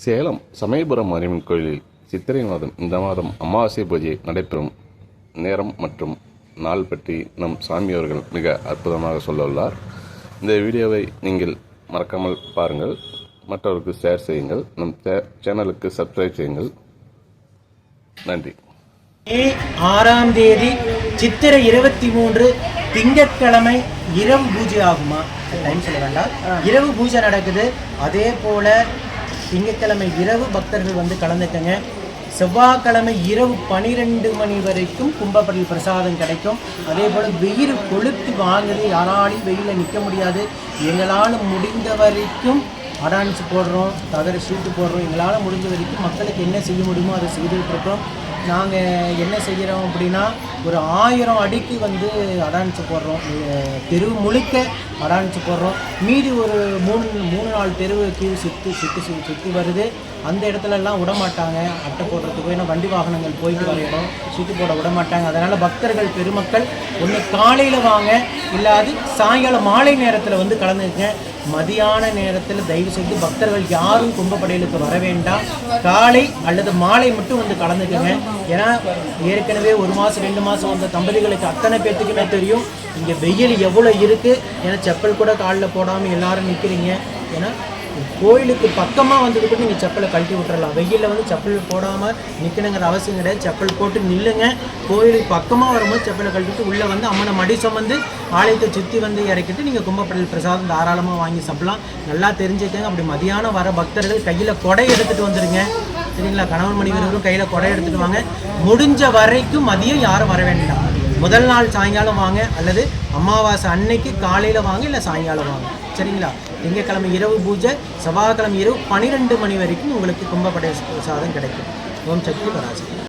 சேலம் சமயபுரம் மாரியம்மன் கோயிலில் சித்திரை மாதம் இந்த மாதம் அமாவாசை பூஜை நடைபெறும் நேரம் மற்றும் நாள் பற்றி நம் சாமி அவர்கள் மிக அற்புதமாக சொல்ல உள்ளார் இந்த வீடியோவை நீங்கள் மறக்காமல் பாருங்கள். மற்றவருக்கு ஷேர் செய்யுங்கள். நம் சே- சேனலுக்கு சப்ஸ்கிரைப் செய்யுங்கள். நன்றி. மே ஆறாம் தேதி சித்திரை இருபத்தி மூன்று திங்கட்கிழமை இரவு பூஜை ஆகுமா? டைம் சொல்ல வேண்டாம் இரவு பூஜை நடக்குது. அதே போல திங்கட்கிழமை இரவு பக்தர்கள் வந்து கலந்துக்கங்க. செவ்வாய்க்கிழமை இரவு பனிரெண்டு மணி வரைக்கும் கும்பப்படல் பிரசாதம் கிடைக்கும். அதே போல் வெயில் கொளுத்து வாங்குது யாராலையும் வெயிலில் நிற்க முடியாது. எங்களால் முடிந்த வரைக்கும் அடான்ஸ் போடுறோம் தகர ஷீட்டு போடுறோம். எங்களால் முடிஞ்ச வரைக்கும் மக்களுக்கு என்ன செய்ய முடியுமோ அதை செய்துட்டு இருக்கோம். நாங்கள் என்ன செய்கிறோம் அப்படின்னா ஒரு ஆயிரம் அடிக்கு வந்து அடான்ஸ் போடுறோம். தெருவு தெரு முழுக்க அடான்ஸ் போடுறோம். மீதி ஒரு மூணு மூணு நாலு தெருவு கீழ் சுற்றி சுற்றி சுற்றி சுற்றி வருது. அந்த இடத்துலலாம் விடமாட்டாங்க விட மாட்டாங்க. அட்டை போடுறதுக்கு ஏன்னா வண்டி வாகனங்கள் போயிட்டு வர இடம் சுற்றி போட விட மாட்டாங்க. அதனால் பக்தர்கள் பெருமக்கள் ஒன்று காலையில் வாங்க. இல்லாது சாயங்காலம் மாலை நேரத்தில் வந்து கலந்துக்குங்க. மதியான நேரத்தில் தயவு செய்து பக்தர்கள் யாரும் கும்பப்படையிலுக்கு வர வேண்டாம். காலை அல்லது மாலை மட்டும் வந்து கலந்துக்கங்க. ஏன்னா ஏற்கனவே ஒரு மாதம் ரெண்டு மாதம் வந்த தம்பதிகளுக்கு அத்தனை பேர்த்துக்குமே தெரியும். இங்கே வெயில் எவ்வளோ இருக்குது ஏன்னா செப்பல் கூட காலில் போடாமல் எல்லாரும் நிற்கிறீங்க ஏன்னா கோயிலுக்கு பக்கமாக வந்துட்டு கூட நீங்கள் செப்பலை கழட்டி விட்டுறலாம். வெயிலில் வந்து செப்பல் போடாமல் நிற்கணுங்கிற அவசியம் கிடையாது. செப்பல் போட்டு நில்லுங்க. கோயிலுக்கு பக்கமாக வரும்போது செப்பலை கழட்டிட்டு உள்ளே வந்து அம்மனை மடி சுமந்து ஆலயத்தை சுற்றி வந்து இறக்கிட்டு நீங்கள் கும்பப்படல் பிரசாதம் தாராளமாக வாங்கி சாப்பிடலாம். நல்லா தெரிஞ்சுக்கங்க அப்படி மதியானம் வர பக்தர்கள் கையில் கொடை எடுத்துகிட்டு வந்துடுங்க சரிங்களா? கணவன் மணி கையில் கொடை எடுத்துகிட்டு வாங்க. முடிஞ்ச வரைக்கும் மதியம் யாரும் வர வேண்டாம். முதல் நாள் சாயங்காலம் வாங்க அல்லது அமாவாசை அன்னைக்கு காலையில் வாங்க இல்லை சாயங்காலம் வாங்க. சரிங்களா? திங்கக்கிழமை இரவு பூஜை செவ்வாய்க்கிழமை இரவு பன்னிரெண்டு மணி வரைக்கும் உங்களுக்கு கும்பப்படை பிரசாதம் கிடைக்கும். ஓம் சக்தி பராசக்தி.